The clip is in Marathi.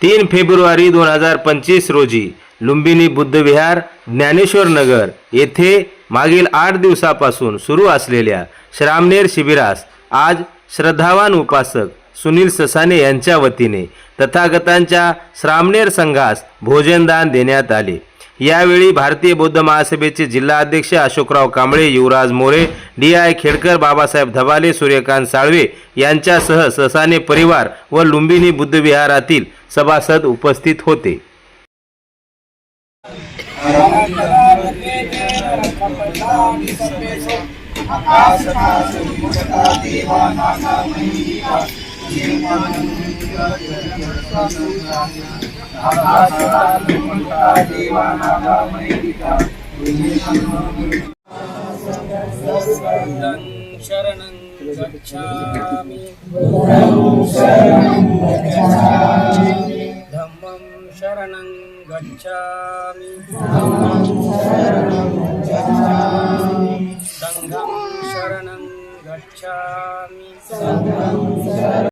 तीन फेब्रुवारी दोन हजार पंचवीस रोजी लुंबिनी बुद्धविहार ज्ञानेश्वर नगर येथे मागील आठ दिवसापासून सुरू असलेल्या श्रामनेर शिबिरास आज श्रद्धावान उपासक सुनील ससाने यांच्या वतीने तथागतांच्या श्रामनेर संघास भोजनदान देण्यात आले. यावेळी भारतीय बौद्ध महासभेचे जिल्हा अध्यक्ष अशोकराव कांबळे युवराज मोरे डी आय खेडकर बाबासाहेब धबाले सूर्यकांत साळवे यांच्यासह ससाने परिवार व लुंबिनी बुद्धविहारातील सभासद उपस्थित होते. बुद्धं शरणं गच्छामि। शरणं गच्छामि सङ्घं शरणं गच्छामि